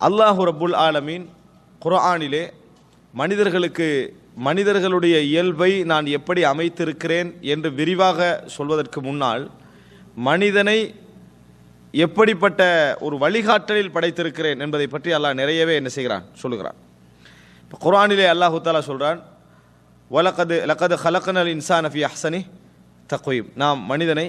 அல்லாஹு ரபுல் ஆலமீன் குர்ஆனிலே மனிதர்களுக்கு மனிதர்களுடைய இயல்பை நான் எப்படி அமைத்திருக்கிறேன் என்று விரிவாக சொல்வதற்கு முன்னால் மனிதனை எப்படிப்பட்ட ஒரு வழிகாட்டலில் படைத்திருக்கிறேன் என்பதை பற்றி அல்லாஹ் நிறையவே என்ன செய்கிறான் சொல்லுகிறான். இப்போ குர்ஆனிலே அல்லாஹு தாலா சொல்கிறான் வலக்கது லக்கது ஹலக்கனல் இன்சான் அஃபி அஹ்சனி தக்வீம். நாம் மனிதனை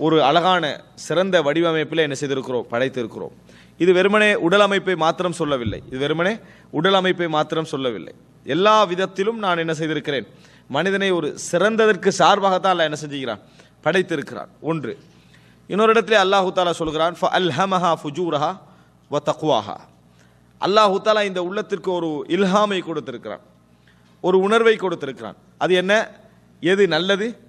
ஒரு அழகான சிறந்த வடிவமைப்பில் என்ன செய்திருக்கிறோம் படைத்திருக்கிறோம். இது வெறுமனே உடல் அமைப்பை மாத்திரம் சொல்லவில்லை. இது வெறுமனே உடல் அமைப்பை மாத்திரம் சொல்லவில்லை. எல்லா விதத்திலும் நான் என்ன செய்திருக்கிறேன்? மனிதனை ஒரு சிறந்ததற்கு சார்பாகத்தான் அல்ல என்ன செஞ்சுக்கிறான் படைத்திருக்கிறான். ஒன்று. இன்னொரு இடத்துல அல்லாஹு தாலா சொல்கிறான் ஃப அல்ஹமஹா ஃபுஜூரஹா வ தக்வாஹா. அல்லாஹு தாலா இந்த உள்ளத்திற்கு ஒரு இல்ஹாமை கொடுத்திருக்கிறான். ஒரு உணர்வை கொடுத்திருக்கிறான். அது என்ன? எது நல்லது?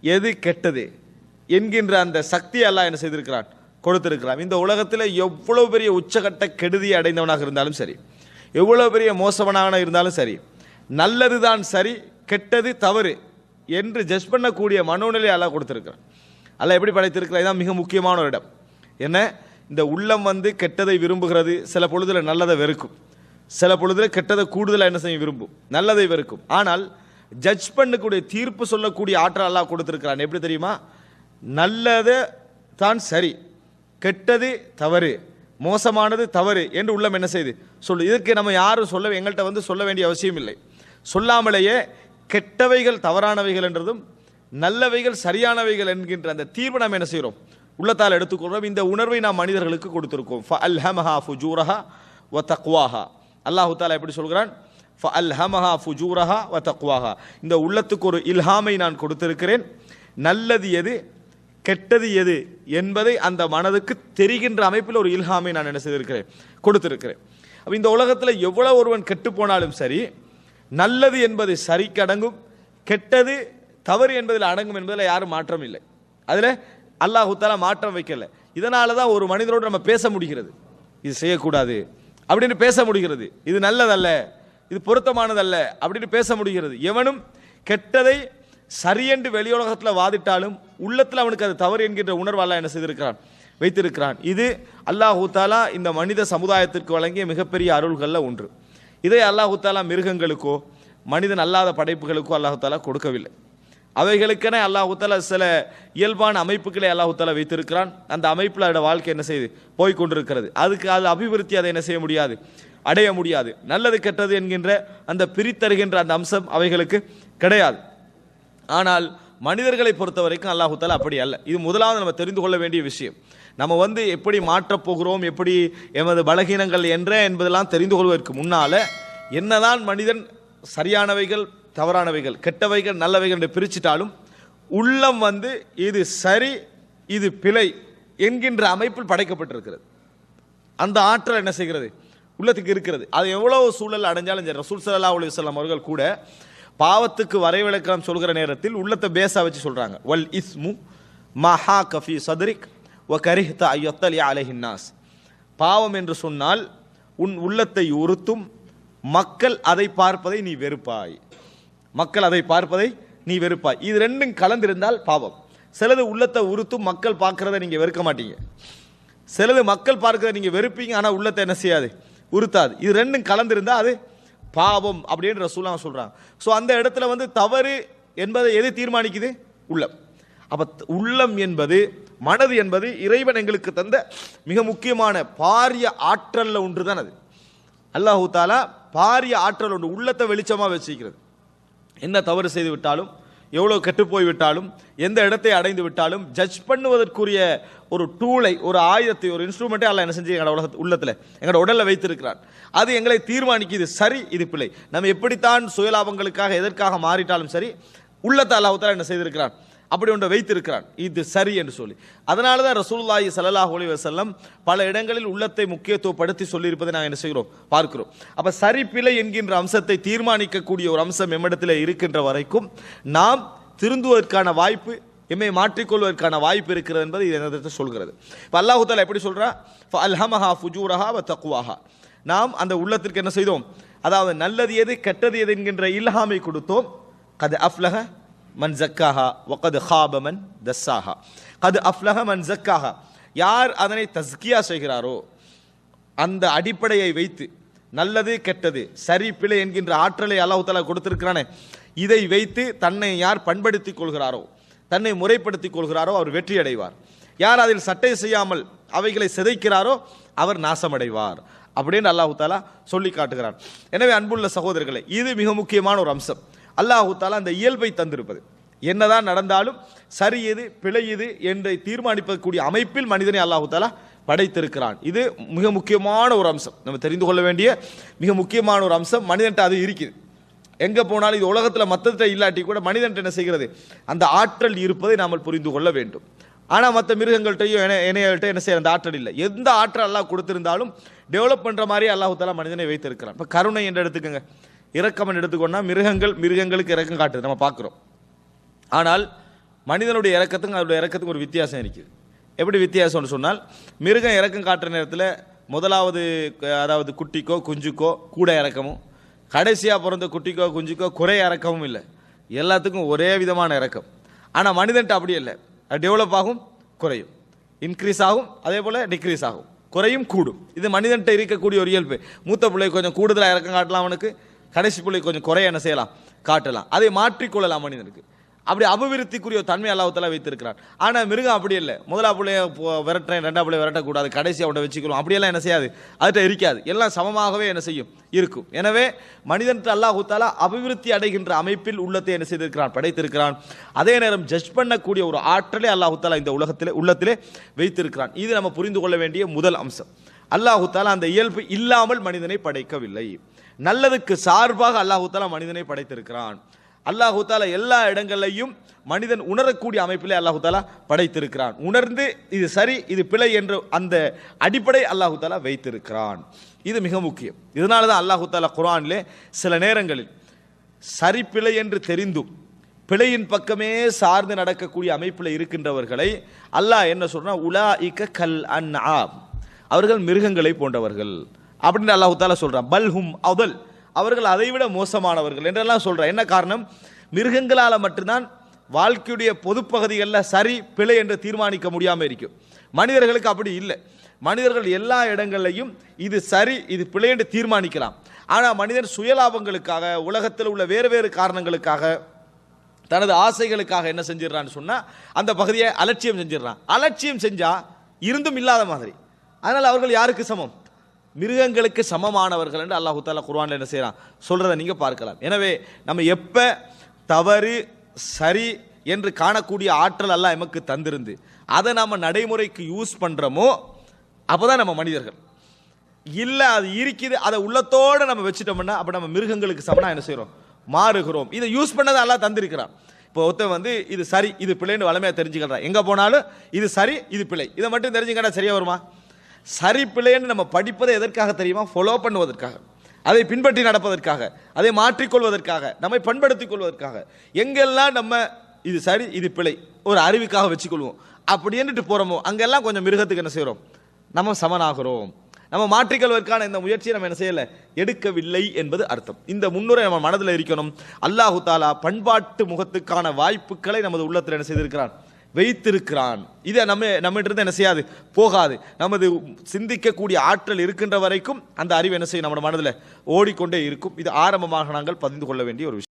எது கெட்டது? என்கின்ற அந்த சக்தியை அல்லாஹ் என்ன செய்திருக்கிறான்? கொடுத்திருக்கிறான் இந்த உலகத்தில் எவ்வளோ பெரிய உச்சகட்ட கெடுதியை அடைந்தவனாக இருந்தாலும் சரி எவ்வளோ பெரிய மோசவனாக இருந்தாலும் சரி நல்லது தான் சரி கெட்டது தவறு என்று ஜட்ஜ் பண்ணக்கூடிய மனோநிலை அல்ல கொடுத்திருக்கிறான். அல்ல எப்படி படைத்திருக்கிறான்? இதான் மிக முக்கியமான ஒரு இடம். என்ன? இந்த உள்ளம் வந்து கெட்டதை விரும்புகிறது சில பொழுதில் நல்லதை வெறுக்கும். சில பொழுதில் கெட்டதை கூடுதலாக என்ன செய்ய விரும்பும். நல்லதை வெறுக்கும். ஆனால் ஜட்ஜ் பண்ணக்கூடிய தீர்ப்பு சொல்லக்கூடிய ஆற்றல் அல்லாஹ் கொடுத்துருக்கிறான். எப்படி தெரியுமா? நல்லதை தான் சரி கெட்டது தவறு மோசமானது தவறு என்று உள்ளம் என்ன செய்யுது சொல்லு இதற்கு நம்ம யாரும் சொல்ல எங்கள்கிட்ட வந்து சொல்ல வேண்டிய அவசியம் இல்லை. சொல்லாமலேயே கெட்டவைகள் தவறானவைகள் என்றதும் நல்லவைகள் சரியானவைகள் என்கின்ற அந்த தீர்வு நாம் என்ன செய்கிறோம்? உள்ளத்தால் எடுத்துக்கொள்கிறோம். இந்த உணர்வை நாம் மனிதர்களுக்கு கொடுத்திருக்கோம். ஃப அல் ஹமஹா ஃபுஜூரஹா வ தக்வாஹா. அல்லாஹு தாலா எப்படி சொல்கிறான்? ஃப அல் ஹமஹா ஃபுஜூரஹா வ தக்வாஹா. இந்த உள்ளத்துக்கு ஒரு இல்ஹாமை நான் கொடுத்திருக்கிறேன். நல்லது எது? கெட்டது எது என்பதை அந்த மனதுக்கு தெரிகின்ற அமைப்பில் ஒரு இல்ஹாமை நான் என்ன செய்திருக்கிறேன் கொடுத்திருக்கிறேன். அப்போ இந்த உலகத்தில் எவ்வளோ ஒருவன் கெட்டு போனாலும் சரி நல்லது என்பது சரிக்கு அடங்கும் கெட்டது தவறு என்பதில் அடங்கும் என்பதில் யாரும் மாற்றம் இல்லை. அதில் அல்லாஹு மாற்றம் வைக்கலை. இதனால தான் ஒரு மனிதரோடு நம்ம பேச முடிகிறது. இது செய்யக்கூடாது அப்படின்னு பேச முடிகிறது. இது நல்லதல்ல இது பொருத்தமானதல்ல அப்படின்னு பேச முடிகிறது. எவனும் கெட்டதை சரியென்று வெளியுலகத்தில் வாதிட்டாலும் உள்ளத்தில் அவனுக்கு அது தவறு என்கின்ற உணர்வால் என்ன செய்திருக்கிறான்? வைத்திருக்கிறான். இது அல்லாஹூ தாலா இந்த மனித சமுதாயத்திற்கு வழங்கிய மிகப்பெரிய அருள்களில் ஒன்று. இதை அல்லாஹூ தாலா மிருகங்களுக்கோ மனிதன் அல்லாத படைப்புகளுக்கோ அல்லாஹு தாலா கொடுக்கவில்லை. அவைகளுக்கென அல்லாஹு தாலா சில இயல்பான அமைப்புகளை அல்லாஹு தாலா வைத்திருக்கிறான். அந்த அமைப்பில் அதோட வாழ்க்கை என்ன செய்யுது போய் கொண்டிருக்கிறது. அதுக்கு அது அபிவிருத்தி அதை என்ன செய்ய முடியாது? அடைய முடியாது. நல்லது கெட்டது என்கின்ற அந்த பிரித்தருகின்ற அந்த அம்சம் அவைகளுக்கு கிடையாது. ஆனால் மனிதர்களை பொறுத்த வரைக்கும் அல்லாஹுத்தாலா அப்படி அல்ல. இது முதலாவது நம்ம தெரிந்து கொள்ள வேண்டிய விஷயம். நம்ம வந்து எப்படி மாற்றப் போகிறோம் எப்படி எமது பலகீனங்கள் என்ற என்பதெல்லாம் தெரிந்து கொள்வதற்கு முன்னால் என்னதான் மனிதன் சரியானவைகள் தவறானவைகள் கெட்டவைகள் நல்லவைகள் என்று பிரிச்சிட்டாலும் உள்ளம் வந்து இது சரி இது பிழை என்கின்ற அமைப்பில் படைக்கப்பட்டிருக்கிறது. அந்த ஆற்றல் என்ன செய்கிறது? உள்ளத்துக்கு இருக்கிறது. அது எவ்வளோ சூழல் அடைஞ்சாலும் சரி ரசூல் சல்லா அலி வல்லம் அவர்கள் கூட பாவத்துக்கு வரைவிலக்கணம் சொல்கிற நேரத்தில் உள்ளத்தை பேசா வச்சு சொல்கிறாங்க வல் இஸ்மு மஹா கஃபி சதுரிக் ஒ கரிஹ்த ஐயத்தல் அலஹின்னாஸ் பாவம் என்று சொன்னால் உன் உள்ளத்தை உறுத்தும் மக்கள் அதை பார்ப்பதை நீ வெறுப்பாய். மக்கள் அதை பார்ப்பதை நீ வெறுப்பாய். இது ரெண்டும் கலந்திருந்தால் பாவம். சிலது உள்ளத்தை உறுத்தும் மக்கள் பார்க்குறத நீங்கள் வெறுக்க மாட்டீங்க. சிலது மக்கள் பார்க்குறத நீங்கள் வெறுப்பீங்க ஆனால் உள்ளத்தை என்ன செய்யாது? உறுத்தாது. இது ரெண்டும் கலந்திருந்தால் அது பாவம் அப்படின்னு ரசூலாம் சொல்கிறான் ஸோ அந்த இடத்துல வந்து தவறு என்பதை எது தீர்மானிக்குது? உள்ளம். அப்போ உள்ளம் என்பது மனது என்பது இறைவன் எங்களுக்கு தந்த மிக முக்கியமான பாரிய ஆற்றலில் ஒன்று தான் அது. அல்லாஹு தாலா பாரிய ஆற்றல் ஒன்று உள்ளத்தை வெளிச்சமாக வச்சுக்கிறது என்ன தவறு செய்து விட்டாலும் எவ்வளோ கெட்டுப்போய் விட்டாலும் எந்த இடத்தை அடைந்து விட்டாலும் ஜட்ஜ் பண்ணுவதற்குரிய ஒரு டூலை ஒரு ஆயுதத்தை ஒரு இன்ஸ்ட்ருமெண்ட்டே அல்ல என்ன செஞ்சு எங்களோட உலக உள்ளத்தில் எங்களோட உடலில் வைத்திருக்கிறான். அது எங்களை தீர்மானிக்குது சரி இது பிள்ளை நம்ம எப்படித்தான் சுயலாபங்களுக்காக எதற்காக மாறிட்டாலும் சரி உள்ளத்தை அல்லாஹ் என்ன செய்திருக்கிறான்? அப்படி ஒன்றை வைத்திருக்கிறான். இது சரி என்று சொல்லி. அதனால தான் ரசூலுல்லாஹி ஸல்லல்லாஹு அலைஹி வஸல்லம் பல இடங்களில் உள்ளத்தை முக்கியத்துவப்படுத்தி சொல்லியிருப்பதை நாங்கள் என்ன செய்கிறோம்? பார்க்கிறோம். அப்போ சரி பிழை என்கின்ற அம்சத்தை தீர்மானிக்கக்கூடிய ஒரு அம்சம் எம்மிடத்தில் இருக்கின்ற வரைக்கும் நாம் திருந்துவதற்கான வாய்ப்பு எம்மை மாற்றிக்கொள்வதற்கான வாய்ப்பு இருக்கிறது என்பது இது என்னத்தை சொல்கிறது. இப்போ அல்லாஹூத்தாலா எப்படி சொல்கிறா அல்ஹமஹா ஃபுஜூரஹா வ தக்குவாஹா நாம் அந்த உள்ளத்திற்கு என்ன செய்தோம்? அதாவது நல்லது எது கெட்டது எது என்கின்ற இல்ஹாமை கொடுத்தோம். கது அஃப்லக மன் ஜக்காஹா ஒக்கது ஹாபமன் தஸ்ஸாஹா கது அஃப்லஹ மன் ஜக்காஹா யார் அதனை தஸ்கியா செய்கிறாரோ அந்த அடிப்படையை வைத்து நல்லது கெட்டது சரி பிழை என்கின்ற ஆற்றலை அல்லாஹ் தஆலா கொடுத்திருக்கிறானே இதை வைத்து தன்னை யார் பண்படுத்திக் கொள்கிறாரோ தன்னை முறைப்படுத்திக் கொள்கிறாரோ அவர் வெற்றி அடைவார் யார் அதில் சட்டை செய்யாமல் அவைகளை சிதைக்கிறாரோ அவர் நாசமடைவார். அப்படின்னு அல்லாஹு தாலா சொல்லி காட்டுகிறார் எனவே அன்புள்ள சகோதரர்களே இது மிக முக்கியமான ஒரு அம்சம். அல்லாஹு தாலா அந்த இயல்பை தந்திருப்பது. என்னதான் நடந்தாலும் சரி எது பிழை எது என்று தீர்மானிப்பதற்குரிய அமைப்பில் மனிதனை அல்லாஹு தாலா படைத்திருக்கிறான். இது மிக முக்கியமான ஒரு அம்சம். நம்ம தெரிந்து கொள்ள வேண்டிய மிக முக்கியமான ஒரு அம்சம். மனிதன்ட்ட அது இருக்குது. எங்கே போனாலும் இது உலகத்தில் மற்றத்தை இல்லாட்டி கூட மனிதன்ட்ட என்ன செய்கிறது? அந்த ஆற்றல் இருப்பதை நாம் புரிந்து கொள்ள வேண்டும். ஆனால் மற்ற மிருகங்கள்ட்டையும் என இணையல்கிட்ட என்ன செய்ய அந்த ஆற்றல் இல்லை. எந்த ஆற்றல் அல்லாஹ் கொடுத்திருந்தாலும் டெவலப் பண்ணுற மாதிரி அல்லாஹு தாலா மனிதனை வைத்திருக்கிறான். இப்போ கருணை என்று எடுத்துக்கோங்க. இறக்கம்னு எடுத்துக்கோன்னா மிருகங்கள் மிருகங்களுக்கு இறக்கம் காட்டுது. நம்ம பார்க்குறோம். ஆனால் மனிதனுடைய இறக்கத்துக்கும் அதோட இறக்கத்துக்கும் ஒரு வித்தியாசம் இருக்குது. எப்படி வித்தியாசம்னு சொன்னால் மிருகம் இறக்கம் காட்டுற நேரத்தில் முதலாவது அதாவது குட்டிக்கோ குஞ்சுக்கோ கூட இறக்கமும் கடைசியாக பிறந்த குட்டிக்கோ குஞ்சுக்கோ குறை இறக்கமும் இல்லை. எல்லாத்துக்கும் ஒரே விதமான இறக்கம் ஆனால் மனிதன்ட்ட அப்படி இல்லை. அது டெவலப் ஆகும் குறையும். இன்க்ரீஸ் ஆகும் அதே போல் டிக்ரீஸ் ஆகும். குறையும் கூடும். இது மனிதன்ட்ட இருக்கக்கூடிய ஒரு இயல்பு. மூத்த பிள்ளை கொஞ்சம் கூடுதலாக இறக்கம் காட்டலாம் அவனுக்கு. கடைசி கொஞ்சம் குறைய என்ன செய்யலாம்? காட்டலாம். அதை மாற்றிக்கொள்ளலாம் மனிதனுக்கு. அப்படி அபிவிருத்திக்குரிய தன்மை அல்லாஹ்தாலா வைத்திருக்கிறான். ஆனால் மிருகம் அப்படி இல்லை. முதலா பிள்ளைய விரட்டுறேன் ரெண்டா பிள்ளைய விரட்டக்கூடாது கடைசி அவனை வச்சுக்கணும். அப்படியெல்லாம் என்ன செய்யாது? அதுகிட்ட இருக்காது. எல்லாம் சமமாகவே என்ன செய்யும்? இருக்கும். எனவே மனிதன்ட்டு அல்லாஹு அபிவிருத்தி அடைகின்ற அமைப்பில் உள்ளத்தை என்ன செய்திருக்கிறான்? படைத்திருக்கிறான். அதே நேரம் ஜட்ஜ் பண்ணக்கூடிய ஒரு ஆற்றலை அல்லாஹூத்தாலா இந்த உலகத்திலே உள்ளத்திலே வைத்திருக்கிறான். இது நம்ம புரிந்து கொள்ள வேண்டிய முதல் அம்சம். அல்லாஹூத்தாலா அந்த இயல்பு இல்லாமல் மனிதனை படைக்கவில்லை. நல்லதுக்கு சார்பாக அல்லாஹூத்தாலா மனிதனை படைத்திருக்கிறான். அல்லாஹூத்தாலா எல்லா இடங்களையும் மனிதன் உணரக்கூடிய அமைப்பிலே அல்லாஹூத்தாலா படைத்திருக்கிறான். உணர்ந்து இது சரி இது பிழை என்று அந்த அடிப்படை அல்லாஹூத்தாலா வைத்திருக்கிறான். இது மிக முக்கியம். இதனால தான் அல்லாஹூத்தாலா தாலா சில நேரங்களில் சரி பிழை என்று தெரிந்தும் பிழையின் பக்கமே சார்ந்து நடக்கக்கூடிய அமைப்பில் இருக்கின்றவர்களை அல்லாஹ் என்ன சொல்றான்? உலா இக்க கல் அன் அவர்கள் மிருகங்களை போன்றவர்கள். அப்படின்னு அல்லாஹு தாலா சொல்றான். பல்ஹும் அவல் அவர்கள் அதைவிட மோசமானவர்கள் என்றெல்லாம் சொல்றான். என்ன காரணம்? மிருகங்களால் மட்டும்தான் வாழ்க்கையுடைய பொதுப்பகுதிகளில் சரி பிழை என்று தீர்மானிக்க முடியாமல் இருக்கும். மனிதர்களுக்கு அப்படி இல்லை. மனிதர்கள் எல்லா இடங்கள்லையும் இது சரி இது பிழை என்று தீர்மானிக்கலாம். ஆனால் மனிதன் சுயலாபங்களுக்காக உலகத்தில் உள்ள வேறு வேறு காரணங்களுக்காக தனது ஆசைகளுக்காக என்ன செஞ்சிடறான்னு சொன்னால் அந்த பகுதியை அலட்சியம் செஞ்சிடறான். அலட்சியம் செஞ்சால் இருந்தும் இல்லாத மாதிரி. அதனால் அவர்கள் யாருக்கு சமம்? மிருகங்களுக்கு சமமானவர்கள் என்று அல்லாஹு தாலா குர்வானில் என்ன செய்கிறான் சொல்கிறத நீங்கள் பார்க்கலாம். எனவே நம்ம எப்போ தவறு சரி என்று காணக்கூடிய ஆற்றல் எல்லாம் எமக்கு தந்திருந்து அதை நாம் நடைமுறைக்கு யூஸ் பண்ணுறோமோ அப்போ தான் நம்ம மனிதர்கள். இல்லை அது இருக்குது அதை உள்ளத்தோடு நம்ம வச்சுட்டோம்னா அப்போ நம்ம மிருகங்களுக்கு சமனாக என்ன செய்கிறோம் மாறுகிறோம். இதை யூஸ் பண்ணதை எல்லாம் தந்திருக்கிறான். இப்போ ஒருத்தன் வந்து இது சரி இது பிழைன்னு வளமையாக தெரிஞ்சுக்கிறான் எங்கே போனாலும் இது சரி இது பிழை. இதை மட்டும் தெரிஞ்சுக்கிட்டா சரியாக வருமா? சரி பிழைன்னு நம்ம படிப்பதை எதற்காக தெரியுமா? ஃபாலோ பண்ணுவதற்காக. அதை பின்பற்றி நடப்பதற்காக. அதை மாற்றிக்கொள்வதற்காக. நம்மை பண்படுத்திக் கொள்வதற்காக. எங்கெல்லாம் நம்ம இது சரி இது பிழை ஒரு அறிவுக்காக வச்சுக்கொள்வோம் அப்படின்னுட்டு போகிறோமோ அங்கெல்லாம் கொஞ்சம் மிருகத்துக்கு என்ன செய்கிறோம் நம்ம சமனாகிறோம். நம்ம மாற்றிக்கொள்வதற்கான இந்த முயற்சியை நம்ம என்ன செய்யலை? எடுக்கவில்லை என்பது அர்த்தம். இந்த முன்னுரை நம்ம மனதில் இருக்கணும். அல்லாஹு தாலா பண்பாட்டு முகத்துக்கான வாய்ப்புகளை நமது உள்ளத்தில் என்ன செய்திருக்கிறான்? வைத்திருக்கிறான். இதை நம்ம நம்மகிட்ட இருந்து என்ன செய்யாது? போகாது. நமது சிந்திக்கக்கூடிய ஆற்றல் இருக்கின்ற வரைக்கும் அந்த அறிவு என்ன செய்யும்? நம்ம மனதில் ஓடிக்கொண்டே இருக்கும். இது ஆரம்பமாக நாங்கள் பதிந்து கொள்ள வேண்டிய ஒரு விஷயம்.